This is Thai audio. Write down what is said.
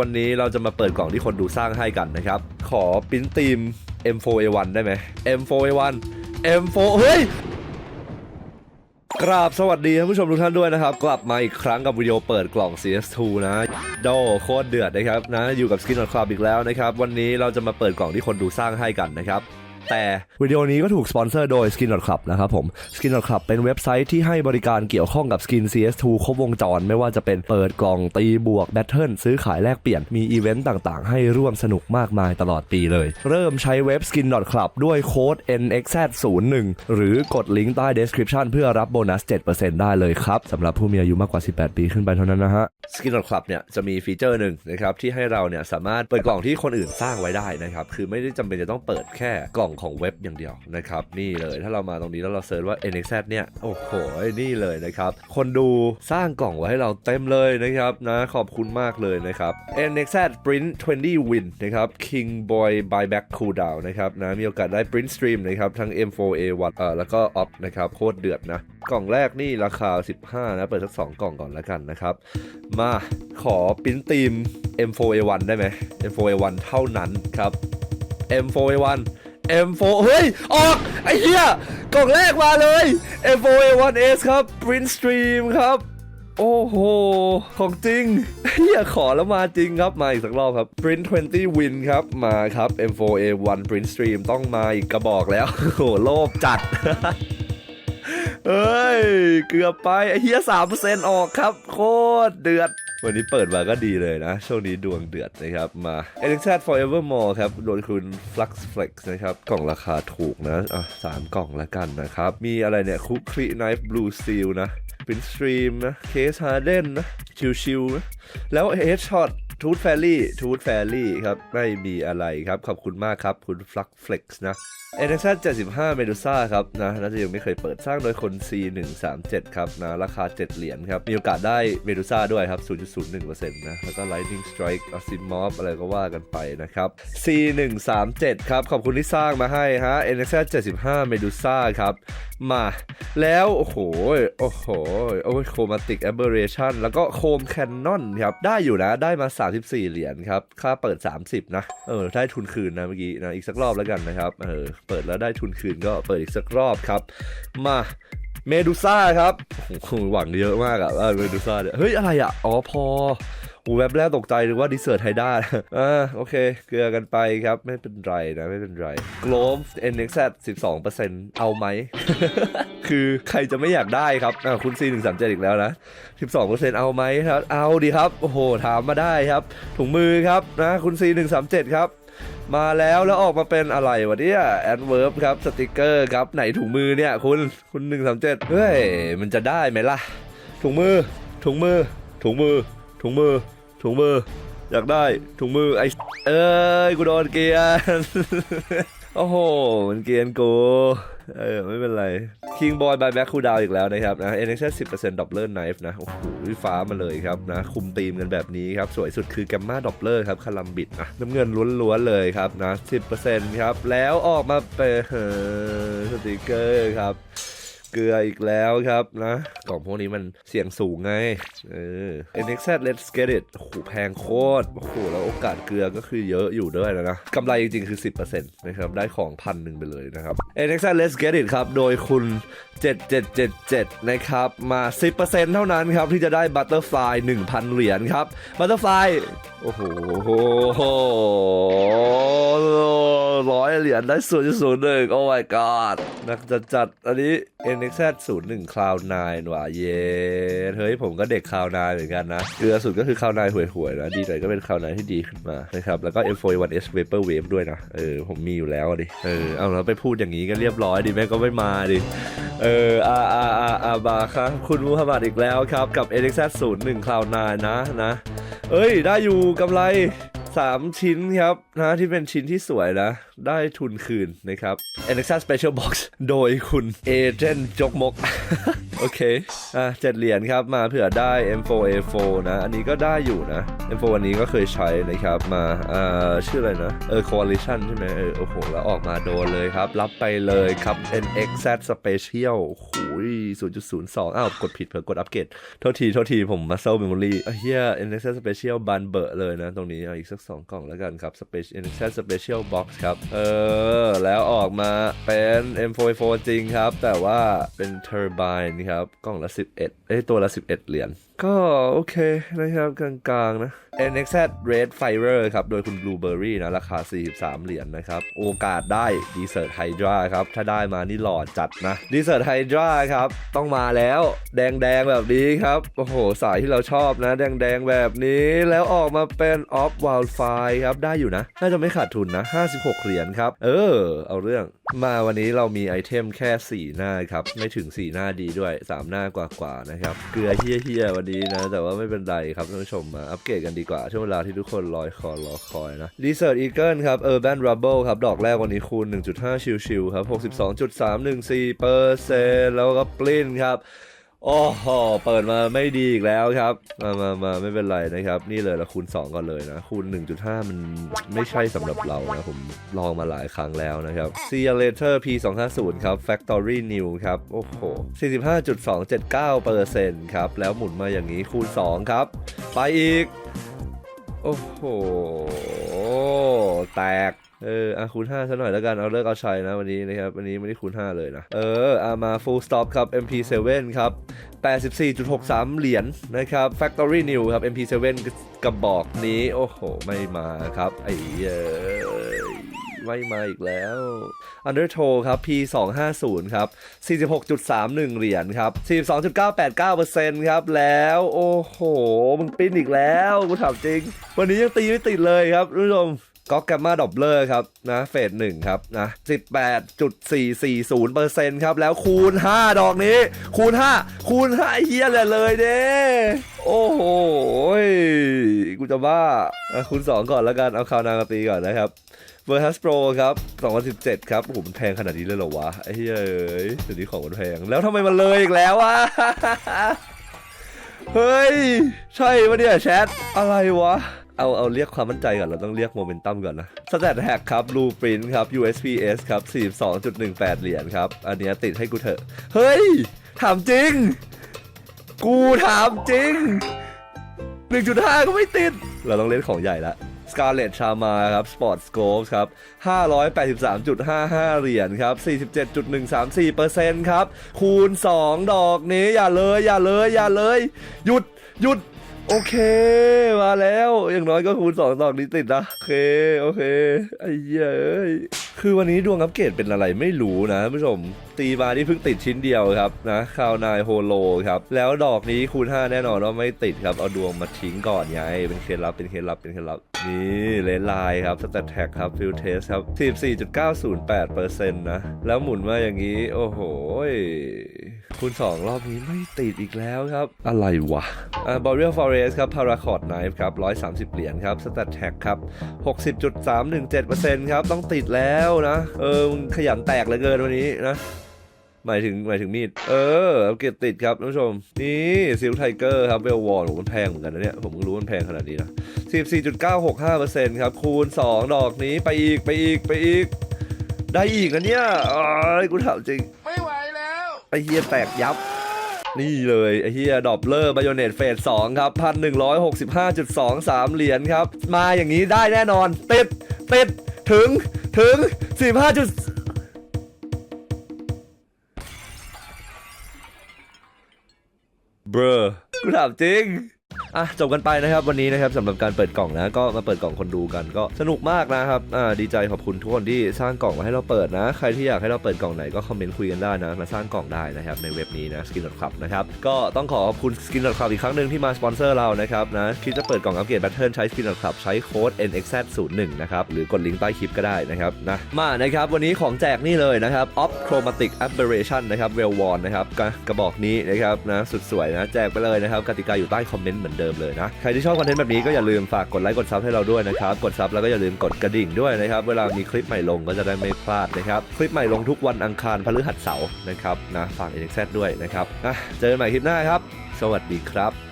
วันนี้เราจะมาเปิดกล่องที่คนดูสร้างให้กันนะครับ ขอปิ้นทีม M4A1 ได้ไหม M4A1 M4 เฮ้ย กราบสวัสดีท่านผู้ชมทุกท่านด้วยนะครับ กลับมาอีกครั้งกับวิดีโอเปิดกล่อง CS2 นะโดโคตรเดือดนะครับนะอยู่กับ Skin Club อีกแล้วนะครับ วันนี้เราจะมาเปิดกล่องที่คนดูสร้างให้กันนะครับ แต่วิดีโอนี้ก็ถูกสปอนเซอร์โดย Skin Club นะครับผม Skin Club เป็นเว็บไซต์ที่ให้บริการเกี่ยวข้องกับ Skin CS2 ครบวงจร ไม่ว่าจะเป็นเปิดกล่องตีบวกแบทเทิลซื้อขายแลกเปลี่ยนมีอีเวนต์ต่างๆ ให้ร่วมสนุกมากมายตลอดปีเลย เริ่มใช้เว็บ Skin Club ด้วยโค้ด NXZ01 หรือกดลิงก์ใต้ description เพื่อรับโบนัส 7%ได้เลยครับสำหรับผู้มีอายุมากกว่า 18 ปีขึ้นไปเท่านั้นนะฮะ Skin Club เนี่ยจะมีฟีเจอร์หนึ่งนะครับที่ให้เราเนี่ยสามารถเปิดกล่องที่คนอื่นสร้างไว้ได้นะครับคือไม่ได้จำเป็นจะต้องเปิดแค่กล่องของเว็บอย่างเดียวนะครับ นี่เลยถ้าเรามาตรงนี้แล้วเราเซิร์ชว่า NXZ เนี่ย โอ้โห นี่เลยนะครับ คนดูสร้างกล่องไว้ให้เราเต็มเลยนะครับนะขอบคุณมากเลยนะครับ NXZ Print 20 Win นะครับ King Boy Buyback Cooldown นะครับนะมีโอกาสได้ Print Stream นะครับ ทั้ง M4A1 เอ่อแล้วก็ Op นะครับ โคตรเดือดนะ กล่องแรกนี่ราคา 15 นะ เปิดสัก 2 กล่องก่อนแล้วกันนะครับ มาขอปริ้นทีม M4A1 ได้ไหม M4A1 เท่านั้นครับ M4A1 M4 เฮ้ย ออก ไอ้เหี้ย กล่องแรกมาเลย M4A1S ครับ Print Stream ครับ โอ้โห ของจริงเฮียขอแล้วมาจริงครับ มาอีกสักรอบครับ Print 20 Win ครับ มาครับ M4A1 Print Stream ต้องมาอีกกระบอกแล้วโอ้โหโลภจัด เฮ้ย เกือบไปไอ้เฮียสามเปอร์เซ็นต์ออกครับ โคตรเดือด วันนี้เปิดมาก็ดีเลยนะ ช่วงนี้ดวงเดือดนะครับ มา e l e c t r Forevermore ครับ โดยคุณ Flux Flex นะครับ กล่องราคาถูกนะ อะสามกล่องละกันนะครับ มีอะไรเนี่ยคุกครีไนฟ์บลูซีลนะเป็นสตรีมนะ เคสฮาร์เดนนะ ชิวๆนะ แล้วเฮดช็อต ทูตแฟรี่ทูตแฟรี่ครับ ไม่มีอะไรครับ ขอบคุณมากครับ คุณ Flux Flex นะเอเนซัน75 เมดูซ่าครับนะน่าจะยังไม่เคยเปิดสร้างโดยคน C137 ครับนะราคา 7 เหรียญครับ มีโอกาสได้เมดูซ่าด้วยครับ 0.01%นะแล้วก็ Lightning Strike a s i m o v อะไรก็ว่ากันไปนะครับ C137 ครับ ขอบคุณที่สร้างมาให้ฮะเอเนซัน75 เมดูซ่าครับ มา แล้ว โอ้โห โอ้โห โอ้ยโคมาติกแอเบอร์เรชันแล้วก็โคมแคนนอนครับ ได้อยู่นะได้มา34 เหรียญครับ ค่าเปิด 30 นะ เออ ได้ทุนคืนนะเมื่อกี้นะ อีกสักรอบแล้วกันนะครับ เออ เปิดแล้วได้ทุนคืนก็เปิดอีกสักรอบครับ มาเมดูซ่าครับหหวังเยอะมากอะว่าเมดูซ่าเนี่ย เฮ้ย อะไรอะอ๋อพอ อูแวบแรกตกใจหรือว่าดิเซอร์ไทด้าอ่าโอเค เกลือกันไปครับ ไม่เป็นไรนะ ไม่เป็นไร g l o b e NXZ 12%เอาไหม คือใครจะไม่อยากได้ครับอ่าคุณ C137 อีกแล้วนะ 12%เอาไหมครับ เอาดีครับ โอ้โห ถามมาได้ครับ ถุงมือครับนะ คุณ C137 ครับมาแล้วแล้วออกมาเป็นอะไรวะเนี่ยแอนเวิร์บครับสติกเกอร์ครับไหนถุงมือเนี่ยคุณคุณ137เฮ้ย มันจะได้ไหมล่ะ ถุงมือถุงมือถุงมือ ถุงมือ ถุงมือ อยากได้ถุงมือไอเอ้ยกูโดนเกียน โอ้โห มันเกียนกู เออ ไม่เป็นไร King Boy by Back Cool Down อีกแล้วนะครับนะ NXS 10% Doppler Knife นะ โอ้โหฟ้ามาเลยครับนะ คุมตีมกันแบบนี้ครับ สวยสุดคือ Gamma Doppler ครับคาลัมบิดอะน้ำเงินล้วนๆเลยครับนะ 10%ครับ แล้วออกมาเป็นสติกเกอร์ครับ เกลืออีกแล้วครับนะกล่องพวกนี้มันเสี่ยงสูงไง เออ NXZ Let's Get It โอ้โหแพงโคตรโอ้โหแล้วโอกาสเกลือก็คือเยอะอยู่ด้วยนะนะกำไรจริงๆคือ 10%นะครับ ได้ของพันหนึ่งไปเลยนะครับ NXZ Let's Get It ครับ โดยคุณ 7777 นะครับ มา 10%เท่านั้นครับ ที่จะได้ Butterfly 1,000 เหรียญครับ Butterfly โอ้โหร้อยเหรียญได้ศูนย์ศูนย์หนึ่งโอ้ my god นักจัดจัด อันนี้ NXZ 0 1 Cloud 9 ว่ะ เย้เฮ้ย ผมก็เด็ก Cloud 9เหมือนกันนะเกลือสุดก็คือ Cloud 9ห่วยๆนะ ดีหน่อยก็เป็น Cloud 9ที่ดีขึ้นมานะครับ แล้วก็ M41S Vapor Wave ด้วยนะ เออ ผมมีอยู่แล้วดิ เออ เอาแล้วไปพูดอย่างนี้กันเรียบร้อยดิ แม่ก็ไม่มาดิ เอออาอาอาอาบาครับคุณมูฮัมหมัดอีกแล้วครับ กับ NXZ 0 1 Cloud 9นะนะ เอ้ย ได้อยู่กำไร 3 ชิ้นครับนะที่เป็นชิ้นที่สวยนะ ได้ทุนคืนนะครับ a n e x a Special Box โดยคุณเอเจนต์จกมก โอเค อะเจ็ดเหรียญครับ มาเผื่อได้ M4A4 นะ อันนี้ก็ได้อยู่นะ M4 อันนี้ก็เคยใช้นะครับ มา อ่า ชื่ออะไรนะ เออ Coalition ใช่ไหมเออ โอ้โห แล้วออกมาโดนเลยครับ รับไปเลยครับ NXZ Special โอ้โห0.02 อ้าว กดผิดเผื่อกดอัปเกรด โทษที โทษที ผมมาเซลเมมโมรี่เฮีย NXZ Special บันเบอร์เลยนะ ตรงนี้ เอาอีกสัก 2 กล่องแล้วกันครับ Special NXZ Special Box ครับ เออ แล้วออกมาเป็น M4A4 จริงครับ แต่ว่าเป็น Turbine ครับกล่องละ 11เอ้ยตัวละ 11 เหรียญก็โอเคนะครับกลางๆนะ NXZ Red Fire ครับ โดยคุณ Blueberry นะ ราคา 43 เหรียญนะครับ โอกาสได้ Desert Hydra ครับ ถ้าได้มานี่หล่อจัดนะ Desert Hydra ครับ ต้องมาแล้วแดงๆ แบบนี้ครับ โอ้โห สายที่เราชอบนะ แดงๆ แบบนี้แล้วออกมาเป็น Off Wildfire ครับ ได้อยู่นะ น่าจะไม่ขาดทุนนะ 56 เหรียญครับ เออ เอาเรื่องมาวันนี้เรามีไอเทมแค่ 4 หน้าครับ ไม่ถึง 4 หน้าดีด้วยสามหน้ากว่าๆนะครับ เกลือเฮี้ยๆวันนี้นะ แต่ว่าไม่เป็นไรครับท่านผู้ชมมาอัปเกรดกันดีกว่า ช่วงเวลาที่ทุกคนรอยคอรอคอยนะ Desert Eagle ครับ Urban Rubble ครับ ดอกแรกวันนี้คูณ 1.5 ชิวๆครับ 62.314เปอร์เซ็นแล้วก็ปลิ้นครับ โอ้โหเปิดมาไม่ดีอีกแล้วครับ มามามาไม่เป็นไรนะครับ นี่เลยเราคูณ 2 ก่อนเลยนะ คูณ 1.5 มันไม่ใช่สำหรับเรานะ ผมลองมาหลายครั้งแล้วนะครับ See you later P 2 5 0ครับ Factory New ครับ โอ้โห 45.279%ครับ แล้วหมุนมาอย่างนี้คูณ 2 ครับ ไปอีก โอ้โห แตก เอออะคูณ5ซะหน่อยแล้วกันเอาเลิกเอาชัยนะวันนี้นะครับวันนี้ไม่ได้คูณ 5 เลยนะ เอออะมา full stop ครับ MP7 ครับ 84.63 เหรียญนะครับ Factory New ครับ MP7 กระบอกนี้ โอ้โห ไม่มาครับ ไอ้เอ้ยไม่มาอีกแล้ว Undertow ครับ P250 ครับ 46.31 เหรียญครับ 42.989%ครับ แล้ว โอ้โห มึงปิ้นอีกแล้ว กูถามจริง วันนี้ยังตีไม่ติดเลยครับคุณผู้ชม ก็แกมมาดอบเลอร์ครับนะเฟสหนึ่งครับนะ18.440%ครับ แล้วคูณ 5 ดอกนี้ คูณ 5 คูณ 5 เฮียเลยเลยเด้โอ้โหกูจะบ้าคูณ 2 ก่อนแล้วกัน เอาคาวนางตีก่อนนะครับเวอร์ฮัสโปรครับ2017 ครับโอ้โหมันแพงขนาดนี้เลยเหรอวะไอ้เฮ้ยเอ้ยเดี๋ยวนี้ของมันแพง แล้วทำไมมันเลยอีกแล้ววะเฮ้ย ใช่ปะเนี่ยแชทอะไรวะ เอาเอาเรียกความมั่นใจก่อน เราต้องเรียกโมเมนตัมก่อนนะสแตทแฮกครับรูปรินครับ USPS ครับ 42.18 เหรียญครับ อันนี้ติดให้กูเถอะ เฮ้ย ถามจริง กูถามจริง 1.5 ก็ไม่ติด เราต้องเล่นของใหญ่ละ Scarlett Chama ครับ Sport Scope ครับ 583.55 เหรียญครับ 47.134%ครับ คูณ 2 ดอกนี้อย่าเลยอย่าเลยอย่าเลย หยุดหยุด โอเค มาแล้ว อย่างน้อยก็คูณ2ดอกนี้ติดนะ โอเค โอเค ไอ้เหี้ยเอ้ย คือวันนี้ดวงอัปเกรดเป็นอะไรไม่รู้นะผู้ชม ตีมาที่เพิ่งติดชิ้นเดียวครับนะคาวนายโฮโลครับ แล้วดอกนี้คูณ 5 แน่นอนว่าไม่ติดครับ เอาดวงมาทิ้งก่อนไง เป็นเคล็ดลับ เป็นเคล็ดลับ เป็นเคล็ดลับ นี่เลนไลน์ครับสแตทแท็กครับฟิลเทสครับ 14.908%นะ แล้วหมุนมาอย่างนี้ โอ้โห คูณ2 รอบนี้ไม่ติดอีกแล้วครับ อะไรวะอ่าบอ r เรียลฟอเรสครับพาราคอร์ดไนฟ์ครับ130 เหรียญครับสแตทแท็กครับ 60.317%ครับต้องติดแล้วนะ เออมขยันแตกเหลือเกินวันนี้นะหมายถึงหมายถึงมีด เออเกรดติดครับท่านผู้ชม นี่ซิลไทเกอร์ครับเวลวอลมันแพงเหมือนกันนะเนี่ย ผมก็รู้มันแพงขนาดนี้นะ 14.965%ครับ คูณ 2 ดอกนี้ไปอีกไปอีกไปอีก ได้อีกนะเนี่ยอ้ายกูถามจริง ไอเฮียแตกยับ นี่เลยไอเฮียดอบเลอร์บายโอเนตเฟสสองครับพันหนึ่งร้อยหกสิบห้าจุดสองสามเหรียญครับ มาอย่างนี้ได้แน่นอน ติด ติด ถึง ถึงสิบห้าจุดเบรอกูถามจริง อะจบกันไปนะครับวันนี้นะครับสำหรับการเปิดกล่องนะก็มาเปิดกล่องคนดูกันก็สนุกมากนะครับอ่าดีใจขอบคุณทุกคนที่สร้างกล่องมาให้เราเปิดนะ ใครที่อยากให้เราเปิดกล่องไหนก็คอมเมนต์คุยกันได้นะมาสร้างกล่องได้นะครับในเว็บนี้นะ Skin Club นะครับก็ต้องขอขอบคุณ Skin Club อีกครั้งหนึ่งที่มาสปอนเซอร์เรานะครับนะคิดจะเปิดกล่องอัปเกรดแบทเทิลใช้ Skin Club ใช้โค้ด NXZ01 นะครับหรือกดลิงก์ใต้คลิปก็ได้นะครับนะมานะครับวันนี้ของแจกนี่เลยนะครับ Op Chromatic Aberration นะครับ Well Worn นะครับกระกระบอกนี้นะครับนะสุดสวยนะแจกไปเลยนะครับกติกาอยู่ใต้คอมเมนต์เหมือนเดิมเดิมเลยนะ ใครที่ชอบคอนเทนต์แบบนี้ก็อย่าลืมฝากกดไลค์กดซับให้เราด้วยนะครับ กดซับแล้วก็อย่าลืมกดกระดิ่งด้วยนะครับ เวลามีคลิปใหม่ลงก็จะได้ไม่พลาดนะครับ คลิปใหม่ลงทุกวันอังคารพฤหัสเสาร์นะครับนะฝากเอ็นเอ็กซ์ด้วยนะครับอะเจอกันใหม่คลิปหน้าครับ สวัสดีครับ